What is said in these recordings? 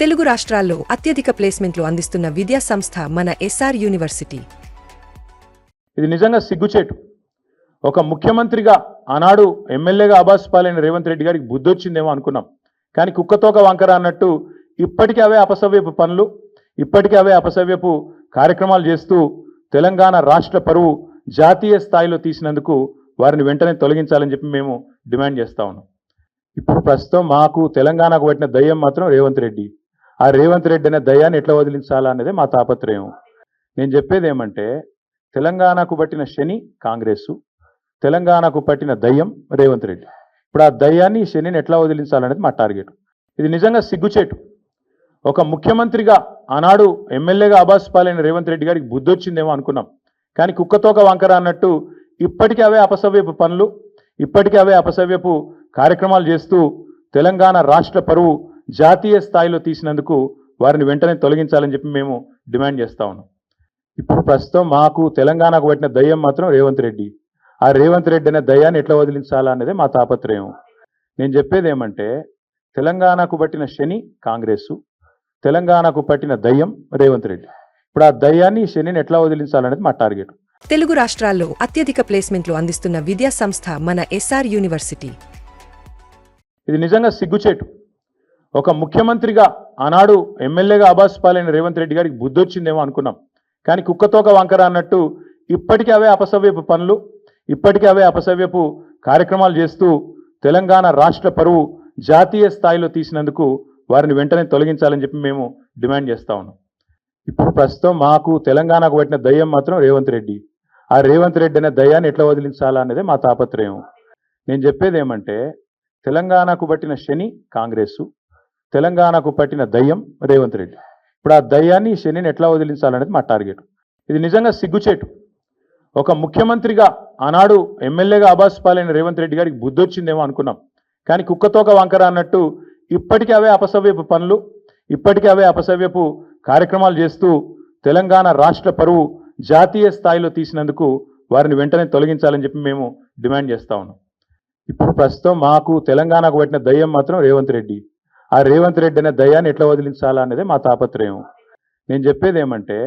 తెలుగు రాష్ట్రాల్లో అత్యధిక ప్లేస్మెంట్లు అందిస్తున్న విద్యా సంస్థ మన ఎస్ఆర్ యూనివర్సిటీ. ఇది నిజంగా సిగ్గుచేటు. ఒక ముఖ్యమంత్రిగా ఆనాడు ఎమ్మెల్యేగా అబాస్ పాలైన రేవంత్ రెడ్డి గారికి బుద్ధొచ్చిందేమో అనుకున్నాం. కానీ కుక్కతోక వంకర అన్నట్టు ఇప్పటికీ అవే అపసవ్యపు పనులు ఇప్పటికీ అవే అపసవ్యపు కార్యక్రమాలు చేస్తూ తెలంగాణ రాష్ట్ర పరువు జాతీయ స్థాయిలో తీసినందుకు వారిని వెంటనే తొలగించాలని చెప్పి మేము డిమాండ్ చేస్తా ఉన్నాం. ఇప్పుడు ప్రస్తుతం మాకు తెలంగాణకు పట్టిన దయ్యం మాత్రం రేవంత్ రెడ్డి. ఆ రేవంత్ రెడ్డి అనే దయాన్ని ఎట్లా వదిలించాలా అనేది మా తాపత్రయం. నేను చెప్పేది ఏమంటే తెలంగాణకు పట్టిన శని కాంగ్రెస్ తెలంగాణకు పట్టిన దయ్యం రేవంత్ రెడ్డి. ఇప్పుడు ఆ దయ్యాన్ని ఈ శనిని ఎట్లా వదిలించాలనేది మా టార్గెట్. ఇది నిజంగా సిగ్గుచేటు. ఒక ముఖ్యమంత్రిగా ఆనాడు ఎమ్మెల్యేగా ఆబాస్ పాలైన రేవంత్ రెడ్డి గారికి బుద్ధి వచ్చిందేమో అనుకున్నాం. కానీ కుక్కతోక వంకర అన్నట్టు ఇప్పటికీ అవే అపసవ్యపు పనులు ఇప్పటికీ అవే అపసవ్యపు కార్యక్రమాలు చేస్తూ తెలంగాణ రాష్ట్ర పరువు జాతీయ స్థాయిలో తీసినందుకు వారిని వెంటనే తొలగించాలని చెప్పి మేము డిమాండ్ చేస్తా ఉన్నాం. ఇప్పుడు ప్రస్తుతం మాకు తెలంగాణకు పట్టిన దయ్యం మాత్రం రేవంత్ రెడ్డి. ఆ రేవంత్ రెడ్డి అనే దయ్యాన్ని ఎట్లా వదిలించాలా అనేది మా తాపత్రయం. నేను చెప్పేది ఏమంటే తెలంగాణకు పట్టిన శని కాంగ్రెస్ తెలంగాణకు పట్టిన దయ్యం రేవంత్ రెడ్డి. ఇప్పుడు ఆ దయ్యాన్ని శనిని ఎట్లా వదిలించాలనేది మా టార్గెట్. తెలుగు రాష్ట్రాల్లో అత్యధిక ప్లేస్మెంట్లు అందిస్తున్న విద్యా సంస్థ మన ఎస్ఆర్ యూనివర్సిటీ. ఇది నిజంగా సిగ్గుచేటు. ఒక ముఖ్యమంత్రిగా ఆనాడు ఎమ్మెల్యేగా ఆబాస్ పాలైన రేవంత్ రెడ్డి గారికి బుద్ధి వచ్చిందేమో అనుకున్నాం. కానీ కుక్కతోక వంకర అన్నట్టు ఇప్పటికీ అవే అపసవ్యపు పనులు ఇప్పటికీ అవే అపసవ్యపు కార్యక్రమాలు చేస్తూ తెలంగాణ రాష్ట్ర పరువు జాతీయ స్థాయిలో తీసినందుకు వారిని వెంటనే తొలగించాలని చెప్పి మేము డిమాండ్ చేస్తా ఉన్నాం. ఇప్పుడు ప్రస్తుతం మాకు తెలంగాణకు పట్టిన దయ్యం మాత్రం రేవంత్ రెడ్డి. ఆ రేవంత్ రెడ్డి అనే దయ్యాన్ని ఎట్లా వదిలించాలా అనేది మా తాపత్రయం. నేను చెప్పేది ఏమంటే తెలంగాణకు పట్టిన శని కాంగ్రెస్ తెలంగాణకు పట్టిన దయ్యం రేవంత్ రెడ్డి. ఇప్పుడు ఆ దయ్యాన్ని శనిని ఎట్లా వదిలించాలనేది మా టార్గెట్. ఇది నిజంగా సిగ్గుచేటు. ఒక ముఖ్యమంత్రిగా ఆనాడు ఎమ్మెల్యేగా ఆబాస్ పాలైన రేవంత్ రెడ్డి గారికి బుద్ధి వచ్చిందేమో అనుకున్నాం. కానీ కుక్కతోక వంకర అన్నట్టు ఇప్పటికీ అవే అపసవ్యపు పనులు ఇప్పటికీ అవే అపసవ్యపు కార్యక్రమాలు చేస్తూ తెలంగాణ రాష్ట్ర పరువు జాతీయ స్థాయిలో తీసినందుకు వారిని వెంటనే తొలగించాలని చెప్పి మేము డిమాండ్ చేస్తా ఉన్నాం. ఇప్పుడు ప్రస్తుతం మాకు తెలంగాణకు పట్టిన దయ్యం మాత్రం రేవంత్ రెడ్డి. ఆ రేవంత్ రెడ్డి అనే దయ్యాన్ని ఎట్లా వదిలించాలా అనేది మా తాపత్రయం. నేను చెప్పేది ఏమంటే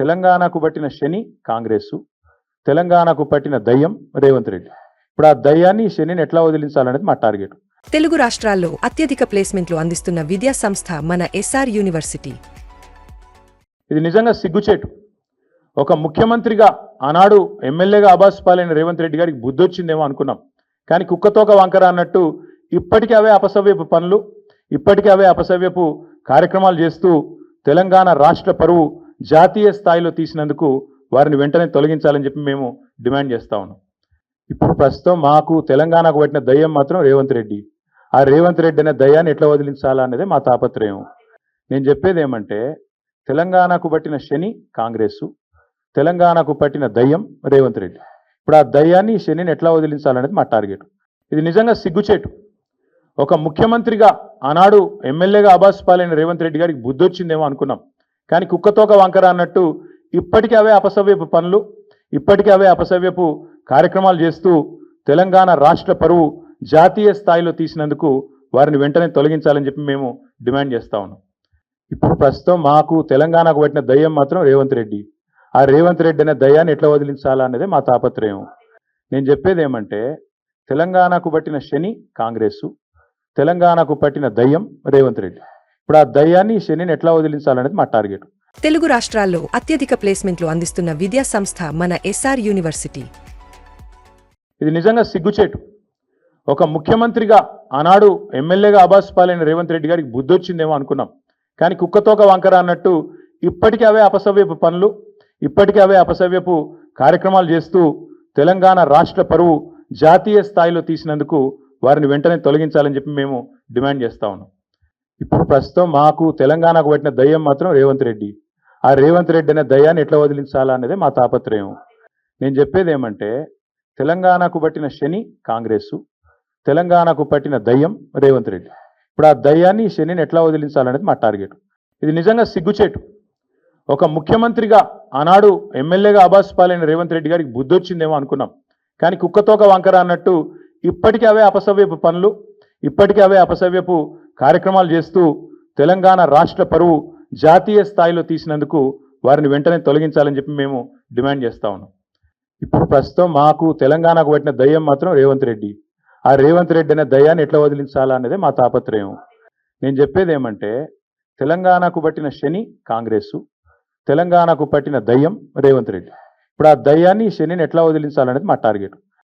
తెలంగాణకు పట్టిన శని కాంగ్రెస్ తెలంగాణకు పట్టిన దయ్యం రేవంత్ రెడ్డి. ఇప్పుడు ఆ దయ్యాన్ని శనిని ఎట్లా వదిలించాలనేది మా టార్గెట్. తెలుగు రాష్ట్రాల్లో అత్యధిక ప్లేస్మెంట్లు అందిస్తున్న విద్యా సంస్థ మన ఎస్ఆర్ యూనివర్సిటీ. ఇది నిజంగా సిగ్గుచేటు. ఒక ముఖ్యమంత్రిగా ఆనాడు ఎమ్మెల్యేగా ఆబాస్ పాలైన రేవంత్ రెడ్డి గారికి బుద్ధి వచ్చిందేమో అనుకున్నాం. కానీ కుక్కతోక వంకర అన్నట్టు ఇప్పటికీ అవే అపసవ్యపు పనులు ఇప్పటికీ అవే అపసవ్యపు కార్యక్రమాలు చేస్తూ తెలంగాణ రాష్ట్ర పరువు జాతీయ స్థాయిలో తీసినందుకు వారిని వెంటనే తొలగించాలని చెప్పి మేము డిమాండ్ చేస్తా ఉన్నాం. ఇప్పుడు ప్రస్తుతం మాకు తెలంగాణకు పట్టిన దయ్యం మాత్రం రేవంత్ రెడ్డి. ఆ రేవంత్ రెడ్డి అనే దయ్యాన్ని ఎట్లా వదిలించాలా అనేది మా తాపత్రయం. నేను చెప్పేది ఏమంటే తెలంగాణకు పట్టిన శని కాంగ్రెస్ తెలంగాణకు పట్టిన దయ్యం రేవంత్ రెడ్డి. ఇప్పుడు ఆ దయ్యాన్ని శనిని ఎట్లా వదిలించాలనేది మా టార్గెట్. ఇది నిజంగా సిగ్గుచేటు. ఒక ముఖ్యమంత్రిగా ఆనాడు ఎమ్మెల్యేగా ఆబాస్ పాలైన రేవంత్ రెడ్డి గారికి బుద్ధి వచ్చిందేమో అనుకున్నాం. కానీ కుక్కతోక వంకర అన్నట్టు ఇప్పటికీ అవే అపసవ్యపు పనులు ఇప్పటికీ అవే అపసవ్యపు కార్యక్రమాలు చేస్తూ తెలంగాణ రాష్ట్ర పరువు జాతీయ స్థాయిలో తీసినందుకు వారిని వెంటనే తొలగించాలని చెప్పి మేము డిమాండ్ చేస్తా ఉన్నాం. ఇప్పుడు ప్రస్తుతం మాకు తెలంగాణకు పట్టిన దయ్యం మాత్రం రేవంత్ రెడ్డి. ఆ రేవంత్ రెడ్డి అనే దయ్యాన్ని ఎట్లా వదిలించాలా అనేది మా తాపత్రయం. నేను చెప్పేది ఏమంటే తెలంగాణకు పట్టిన శని కాంగ్రెస్ తెలంగాణకు పట్టిన దయ్యం రేవంత్ రెడ్డి. ఇప్పుడు ఆ దయ్యాన్ని శనిని ఎట్లా వదిలించాలనేది మా టార్గెట్. తెలుగు రాష్ట్రాల్లో అత్యధిక ప్లేస్మెంట్లు అందిస్తున్న విద్యా సంస్థ మన ఎస్ఆర్ యూనివర్సిటీ. ఇది నిజంగా సిగ్గుచేటు. ఒక ముఖ్యమంత్రిగా ఆనాడు ఎమ్మెల్యేగా ఆబాస్ పాలైన రేవంత్ రెడ్డి గారికి బుద్ధి వచ్చిందేమో అనుకున్నాం. కానీ కుక్కతోక వంకర అన్నట్టు ఇప్పటికీ అవే అపసవ్యపు పనులు ఇప్పటికీ అవే అపసవ్యపు కార్యక్రమాలు చేస్తూ తెలంగాణ రాష్ట్ర పరువు జాతీయ స్థాయిలో తీసినందుకు వారిని వెంటనే తొలగించాలని చెప్పి మేము డిమాండ్ చేస్తా ఉన్నాం. ఇప్పుడు ప్రస్తుతం మాకు తెలంగాణకు పట్టిన దయ్యం మాత్రం రేవంత్ రెడ్డి. ఆ రేవంత్ రెడ్డి అనే దయ్యాన్ని ఎట్లా వదిలించాలా అనేది మా తాపత్రయం. నేను చెప్పేది ఏమంటే తెలంగాణకు పట్టిన శని కాంగ్రెస్ తెలంగాణకు పట్టిన దయ్యం రేవంత్ రెడ్డి. ఇప్పుడు ఆ దయ్యాన్ని శనిని ఎట్లా వదిలించాలనేది మా టార్గెట్. ఇది నిజంగా సిగ్గుచేటు. ఒక ముఖ్యమంత్రిగా ఆనాడు ఎమ్మెల్యేగా అబాస్ పాలైన రేవంత్ రెడ్డి గారికి బుద్ధి వచ్చిందేమో అనుకున్నాం. కానీ కుక్కతోక వంకర అన్నట్టు ఇప్పటికీ అవే అపసవ్యపు పనులు ఇప్పటికీ అవే అపసవ్యపు కార్యక్రమాలు చేస్తూ తెలంగాణ రాష్ట్ర పరువు జాతీయ స్థాయిలో తీసినందుకు వారిని వెంటనే తొలగించాలని చెప్పి మేము డిమాండ్ చేస్తా ఉన్నాం. ఇప్పుడు ప్రస్తుతం మాకు తెలంగాణకు పట్టిన దయ్యం మాత్రం రేవంత్ రెడ్డి. ఆ రేవంత్ రెడ్డి అనే దయ్యాన్ని ఎట్లా వదిలించాలా అనేది మా తాపత్రయం. నేను చెప్పేది ఏమంటే తెలంగాణకు పట్టిన శని కాంగ్రెస్ తెలంగాణకు పట్టిన దయ్యం రేవంత్ రెడ్డి. ఇప్పుడు ఆ దయ్యాన్ని శనిని ఎట్లా వదిలించాలనేది మా టార్గెట్.